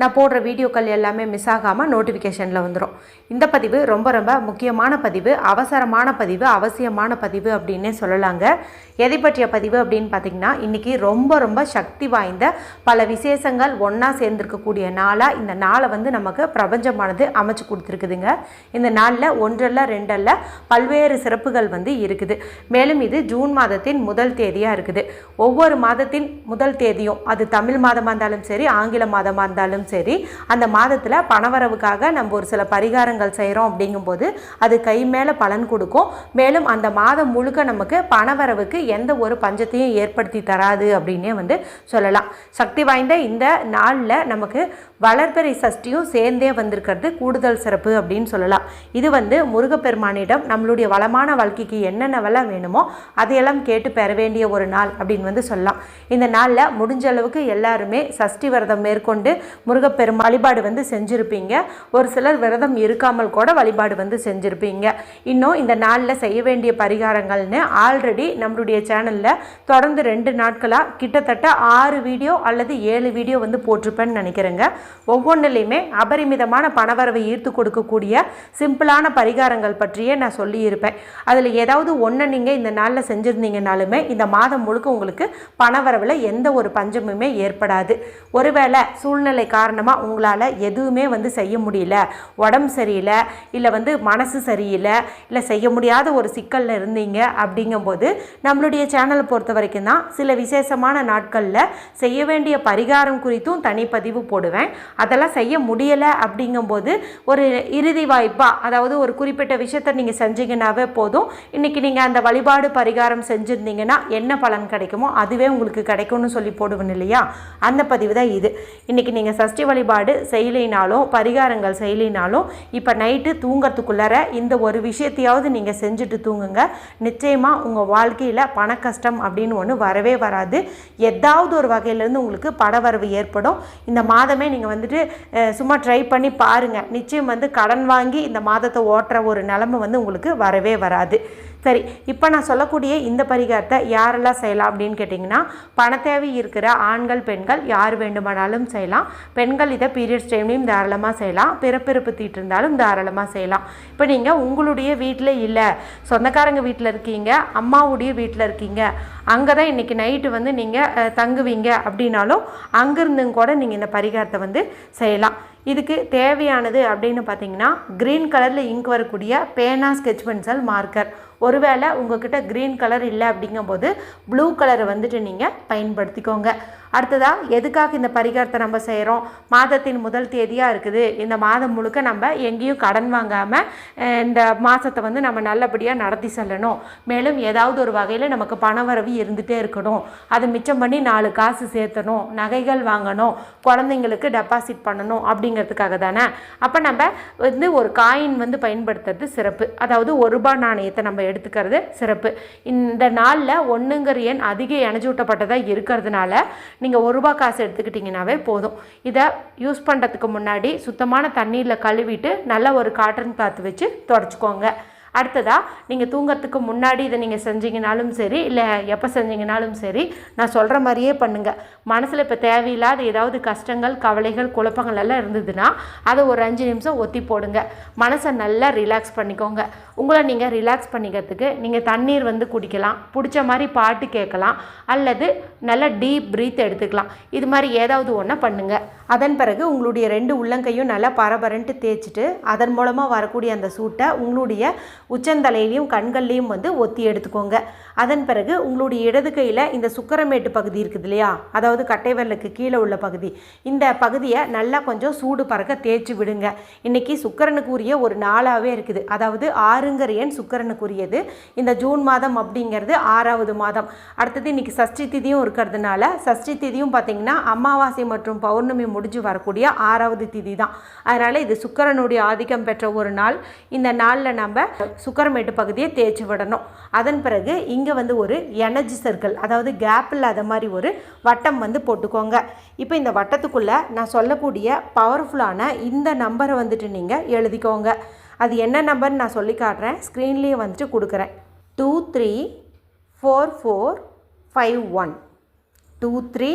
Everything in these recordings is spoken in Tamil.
நான் போடுற வீடியோக்கள் எல்லாமே மிஸ் ஆகாமல் நோட்டிஃபிகேஷனில் வந்துடும் இந்த பதிவு ரொம்ப ரொம்ப முக்கியமான பதிவு அவசரமான பதிவு அவசியமான பதிவு அப்படின்னே சொல்லலாங்க. எதை பற்றிய பதிவு அப்படின்னு பார்த்தீங்கன்னா இன்றைக்கி ரொம்ப ரொம்ப சக்தி வாய்ந்த பல விசேஷங்கள் ஒன்றா சேர்ந்துருக்கக்கூடிய நாளாக இந்த நாளை வந்து நமக்கு பிரபஞ்சமானது அமைச்சு கொடுத்துருக்குதுங்க. இந்த நாளில் ஒன்றல்ல ரெண்டல்ல பல்வேறு சிறப்புகள் வந்து இருக்குது. மேலும் இது ஜூன் மாதத்தின் முதல் தேதியாக இருக்குது. ஒவ்வொரு மாதத்தின் முதல் தேதியும் அது தமிழ் மாதமாக இருந்தாலும் சரி ஆங்கில மாதமாக இருந்தாலும் சரி அந்த மாதத்தில் பணவரவுக்காக நம்ம ஒரு சில பரிகாரங்கள் செய்கிறோம் அப்படிங்கும்போது அது கை மேலே பலன் கொடுக்கும். மேலும் அந்த மாதம் முழுக்க நமக்கு பணவரவுக்கு எந்த ஒரு பஞ்சத்தையும் ஏற்படுத்தி தராது அப்படின்னே வந்து சொல்லலாம். சக்தி வாய்ந்த இந்த நாளில் நமக்கு வளர்பிறை சஷ்டியும் சேர்ந்தே வந்திருக்கிறது. கூடுதல் சிறப்பு அப்படின்னு சொல்லலாம். இது வந்து முருகப்பெருமானிடம் நம்மளுடைய வளமான வாழ்க்கைக்கு என்னென்னவெல்லாம் வேணுமோ அதையெல்லாம் கேட்டு பெற வேண்டிய ஒரு நாள் அப்படின்னு வந்து சொல்லலாம். இந்த நாளில் முடிஞ்ச அளவுக்கு எல்லாருமே சஷ்டி விரதம் மேற்கொண்டு முருகப்பெருமா வழிபாடு வந்து செஞ்சுருப்பீங்க. ஒரு சிலர் விரதம் இருக்காமல் கூட வழிபாடு வந்து செஞ்சுருப்பீங்க. இன்னும் இந்த நாளில் செய்ய வேண்டிய பரிகாரங்கள்னு ஆல்ரெடி நம்மளுடைய சேனலில் தொடர்ந்து ரெண்டு நாட்களாக கிட்டத்தட்ட ஆறு வீடியோ அல்லது ஏழு வீடியோ வந்து போட்டிருப்பேன்னு நினைக்கிறேங்க. ஒவ்வொன்றிலையுமே அபரிமிதமான பணவரவை ஈர்த்து கொடுக்கக்கூடிய சிம்பிளான பரிகாரங்கள் பற்றியே நான் சொல்லியிருப்பேன். அதில் ஏதாவது ஒன்று நீங்கள் இந்த நாளில் செஞ்சுருந்தீங்கனாலுமே இந்த மாதம் முழுக்க உங்களுக்கு பணவரவில் எந்த ஒரு பஞ்சமுமே ஏற்படாது. ஒருவேளை சூழ்நிலை காரணமாக உங்களால் எதுவுமே வந்து செய்ய முடியல உடம்பு சரியில்லை இல்லை வந்து மனசு சரியில்லை இல்லை செய்ய முடியாத ஒரு சிக்கலில் இருந்தீங்க அப்படிங்கும்போது நம்மளுடைய சேனலை பொறுத்த வரைக்கும் தான் சில விசேஷமான நாட்களில் செய்ய வேண்டிய பரிகாரம் குறித்தும் தனிப்பதிவு போடுவேன். அதெல்லாம் செய்ய முடியலை அப்படிங்கும்போது ஒரு இறுதி வாய்ப்பாக அதாவது ஒரு குறிப்பிட்ட விஷயத்தை நீங்கள் செஞ்சீங்கன்னாவே போதும். இன்றைக்கி நீங்கள் அந்த வழிபாடு பரிகாரம் செஞ்சுருந்தீங்கன்னா என்ன பலன் கிடைக்குமோ அதுவே உங்களுக்கு கிடைக்கும்னு சொல்லி போடுவேன் இல்லையா? அந்த பதிவு தான் இது. இன்றைக்கி நீங்கள் சஷ்டி வழிபாடு செய்யலைனாலும் பரிகாரங்கள் செய்யலைனாலும் இப்போ நைட்டு தூங்கிறதுக்குள்ளார இந்த ஒரு விஷயத்தையாவது நீங்கள் செஞ்சுட்டு தூங்குங்க. நிச்சயமாக உங்கள் வாழ்க்கையில் பண கஷ்டம் அப்படின்னு ஒன்று வரவே வராது. ஏதாவது ஒரு வகையிலேருந்து உங்களுக்கு படவரவு ஏற்படும். இந்த மாதமே நீங்கள் வந்துட்டு சும்மா ட்ரை பண்ணி பாருங்கள் நிச்சயம் வந்து கடன் வாங்கி இந்த மாதத்தை ஓட்டுற ஒரு நிலமை வந்து உங்களுக்கு வரவே வராது. சரி இப்போ நான் சொல்லக்கூடிய இந்த பரிகாரத்தை யாரெல்லாம் செய்யலாம் அப்படின்னு கேட்டிங்கன்னா பணத்தேவை இருக்கிற ஆண்கள் பெண்கள் யார் வேண்டுமானாலும் செய்யலாம். பெண்கள் இதை பீரியட்ஸ் டைம்லையும் தாராளமாக செய்யலாம். பிறப்பிறப்பு தீட்டு இருந்தாலும் தாராளமாக செய்யலாம். இப்போ நீங்கள் உங்களுடைய வீட்டில் இல்லை சொந்தக்காரங்க வீட்டில் இருக்கீங்க அம்மாவுடைய வீட்டில் இருக்கீங்க அங்கே தான் இன்றைக்கி நைட்டு வந்து நீங்கள் தங்குவீங்க அப்படின்னாலும் அங்கேருந்தும் கூட நீங்கள் இந்த பரிகாரத்தை வந்து செய்யலாம். இதுக்கு தேவையானது அப்படின்னு பார்த்தீங்கன்னா க்ரீன் கலரில் இங்க் வரக்கூடிய பேனா ஸ்கெட்ச் பென்சில் மார்க்கர் ஒருவேளை உங்ககிட்ட க்ரீன் கலர் இல்லை அப்படிங்கும்போது ப்ளூ கலரை வந்துட்டு நீங்கள் பயன்படுத்திக்கோங்க. அடுத்ததாக எதுக்காக இந்த பரிகாரத்தை நம்ம செய்கிறோம் மாதத்தின் முதல் தேதியாக இருக்குது. இந்த மாதம் முழுக்க நம்ம எங்கேயும் கடன் வாங்காமல் இந்த மாதத்தை வந்து நம்ம நல்லபடியாக நடத்தி செல்லணும். மேலும் ஏதாவது ஒரு வகையில் நமக்கு பணவரவு இருந்துகிட்டே இருக்கணும். அது மிச்சம் பண்ணி நாலு காசு சேர்த்தணும். நகைகள் வாங்கணும். குழந்தைங்களுக்கு டெபாசிட் பண்ணணும் அப்படிங்கிறதுக்காக தானே. அப்போ நம்ம வந்து ஒரு காயின் வந்து பயன்படுத்துறது சிறப்பு. அதாவது ஒரு ரூபாய் நாணயத்தை நம்ம எடுத்துக்கிறது சிறப்பு. இந்த நாளில் ஒன்றுங்கிற எண் அதிக இணைச்சூட்டப்பட்டதாக இருக்கிறதுனால நீங்கள் ஒரு ரூபா காசு எடுத்துக்கிட்டிங்கனாவே போதும். இதை யூஸ் பண்ணுறதுக்கு முன்னாடி சுத்தமான தண்ணீரில் கழுவிட்டு நல்ல ஒரு காட்டன் கிளாத் வச்சு தொடச்சிக்கோங்க. அடுத்ததாக நீங்கள் தூங்கிறதுக்கு முன்னாடி இதை நீங்கள் செஞ்சீங்கனாலும் சரி இல்லை எப்போ செஞ்சீங்கனாலும் சரி நான் சொல்கிற மாதிரியே பண்ணுங்கள் மனசில் இப்போ தேவையில்லாத ஏதாவது கஷ்டங்கள் கவலைகள் குழப்பங்கள் எல்லாம் இருந்ததுன்னா அதை ஒரு அஞ்சு நிமிஷம் ஒத்தி போடுங்க. மனசை நல்லா ரிலாக்ஸ் பண்ணிக்கோங்க. உங்களை நீங்கள் ரிலாக்ஸ் பண்ணிக்கிறதுக்கு நீங்கள் தண்ணீர் வந்து குடிக்கலாம் பிடிச்ச மாதிரி பாட்டு கேட்கலாம் அல்லது நல்ல டீப் ப்ரீத் எடுத்துக்கலாம். இது மாதிரி ஏதாவது ஒன்றை பண்ணுங்கள் அதன் பிறகு உங்களுடைய ரெண்டு உள்ளங்கையும் நல்லா பரபரன்ட்டு தேய்ச்சிட்டு அதன் மூலமாக வரக்கூடிய அந்த சூட்டை உங்களுடைய உச்சந்தலையிலையும் கண்கள்லையும் வந்து ஒத்தி எடுத்துக்கோங்க. அதன் பிறகு உங்களுடைய இடது கையில் இந்த சுக்கரமேட்டு பகுதி இருக்குது இல்லையா? அதாவது கட்டைவரலுக்கு கீழே உள்ள பகுதி. இந்த பகுதியை நல்லா கொஞ்சம் சூடு பறக்க தேய்ச்சி விடுங்க. இன்றைக்கி சுக்கரனுக்குரிய ஒரு நாளாகவே இருக்குது. அதாவது ஆறுங்கிற எண் சுக்கரனுக்குரியது. இந்த ஜூன் மாதம் அப்படிங்கிறது ஆறாவது மாதம். அடுத்தது இன்றைக்கி சஷ்டி திதியும் இருக்கிறதுனால சஷ்டி திதியும் பார்த்திங்கன்னா அமாவாசை மற்றும் பௌர்ணமி முடிஞ்சு வரக்கூடிய ஆறாவது திதி தான். அதனால் இது சுக்கரனுடைய ஆதிக்கம் பெற்ற ஒரு நாள். இந்த நாளில் நம்ம சுக்கரமேட்டு பகுதியை தேய்ச்சி விடணும். அதன் பிறகு இங்கே வந்து ஒரு எனர்ஜி சர்க்கிள் அதாவது கேப் இல்லாத மாதிரி ஒரு வட்டம் வந்து போட்டுக்கோங்க. இப்போ இந்த வட்டத்துக்குள்ளே நான் சொல்லக்கூடிய பவர்ஃபுல்லான இந்த நம்பரை வந்துட்டு நீங்கள் எழுதிக்கோங்க. அது என்ன நம்பர்னு நான் சொல்லி காட்டுறேன். ஸ்க்ரீன்லேயே வந்துட்டு கொடுக்குறேன். Two three four four five one two three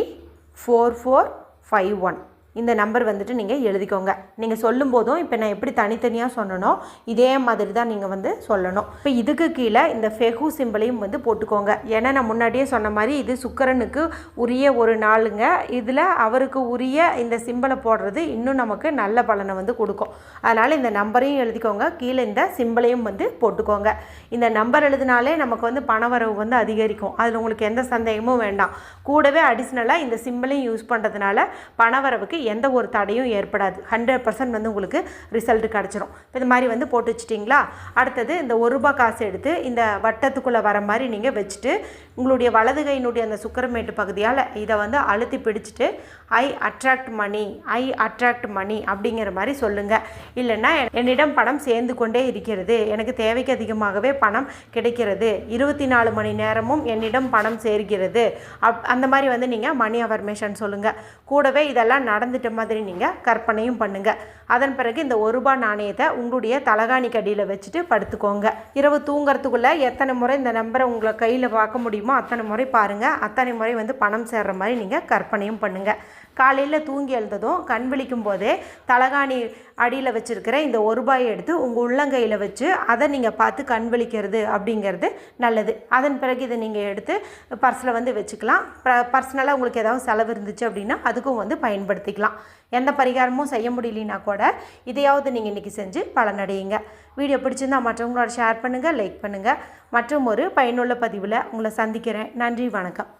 four four five one இந்த நம்பர் வந்துட்டு நீங்கள் எழுதிக்கோங்க. நீங்கள் சொல்லும் போதும் இப்போ நான் எப்படி தனித்தனியாக சொன்னனோ இதே மாதிரி தான் நீங்கள் வந்து சொல்லணும். இப்போ இதுக்கு கீழே இந்த ஃபெகு சிம்பிளையும் வந்து போட்டுக்கோங்க. ஏன்னா நான் முன்னாடியே சொன்ன மாதிரி இது சுக்கரனுக்கு உரிய ஒரு நாளுங்க. இதில் அவருக்கு உரிய இந்த சிம்பிளை போடுறது இன்னும் நமக்கு நல்ல பலனை வந்து கொடுக்கும். அதனால் இந்த நம்பரையும் எழுதிக்கோங்க. கீழே இந்த சிம்பிளையும் வந்து போட்டுக்கோங்க. இந்த நம்பர் எழுதினாலே நமக்கு வந்து பணவரவு வந்து அதிகரிக்கும். அதில் உங்களுக்கு எந்த சந்தேகமும் வேண்டாம். கூடவே அடிஷ்னலாக இந்த சிம்பிளையும் யூஸ் பண்ணுறதுனால பணவரவுக்கு எந்த ஒரு தடையும் ஏற்படாது. ஹண்ட்ரட் பர்சன்ட் வந்து உங்களுக்கு ரிசல்ட் கிடச்சிரும். இப்போ இந்த மாதிரி வந்து போட்டு வச்சிட்டிங்களா? அடுத்தது இந்த ஒரு ரூபாய் காசு எடுத்து இந்த வட்டத்துக்குள்ளே வர மாதிரி நீங்கள் வச்சுட்டு உங்களுடைய வலது கையினுடைய அந்த சுக்கரமேட்டு பகுதியால் இதை வந்து அழுத்தி பிடிச்சிட்டு ஐ அட்ராக்ட் மணி ஐ அட்ராக்ட் மணி அப்படிங்கிற மாதிரி சொல்லுங்கள் இல்லைன்னா என்னிடம் பணம் சேர்ந்து கொண்டே இருக்கிறது. எனக்கு தேவைக்கு அதிகமாகவே பணம் கிடைக்கிறது. இருபத்தி நாலு மணி நேரமும் என்னிடம் பணம் சேர்கிறது. அப் அந்த மாதிரி வந்து நீங்கள் மணி அஃபர்மேஷன் சொல்லுங்கள் கூடவே இதெல்லாம் நடந்துட்ட மாதிரி நீங்கள் கற்பனையும் பண்ணுங்கள் அதன் பிறகு இந்த ஒரு ரூபாய் நாணயத்தை உங்களுடைய தலகாணி கடியில் வச்சுட்டு படுத்துக்கோங்க. இரவு தூங்கிறதுக்குள்ளே எத்தனை முறை இந்த நம்பரை உங்களை கையில் பார்க்க முடியுமோ அத்தனை முறை பாருங்கள் அத்தனை முறை வந்து பணம் சேர்ற மாதிரி நீங்கள் கற்பனையும் பண்ணுங்கள் காலையில் தூங்கி எழுந்ததும் கண் விழிக்கும் போதே தலகாணி அடியில் வச்சுருக்கிற இந்த ஒரு ரூபாயை எடுத்து உங்கள் உள்ளங்கையில் வச்சு அதை நீங்கள் பார்த்து கண் விழிக்கிறது அப்படிங்கிறது நல்லது. அதன் பிறகு இதை நீங்கள் எடுத்து பர்ஸில் வந்து வச்சுக்கலாம். பர்சனலாக உங்களுக்கு ஏதாவது செலவு இருந்துச்சு அப்படின்னா அதுக்கும் வந்து பயன்படுத்திக்கலாம். எந்த பரிகாரமும் செய்ய முடியலனா கூட இதையாவது நீங்கள் இன்றைக்கி செஞ்சு பலனடையுங்க. வீடியோ பிடிச்சிருந்தால் மற்றவங்களோட ஷேர் பண்ணுங்கள் லைக் பண்ணுங்கள் மற்றும் ஒரு பயனுள்ள பதிவில் உங்களை சந்திக்கிறேன். நன்றி வணக்கம்.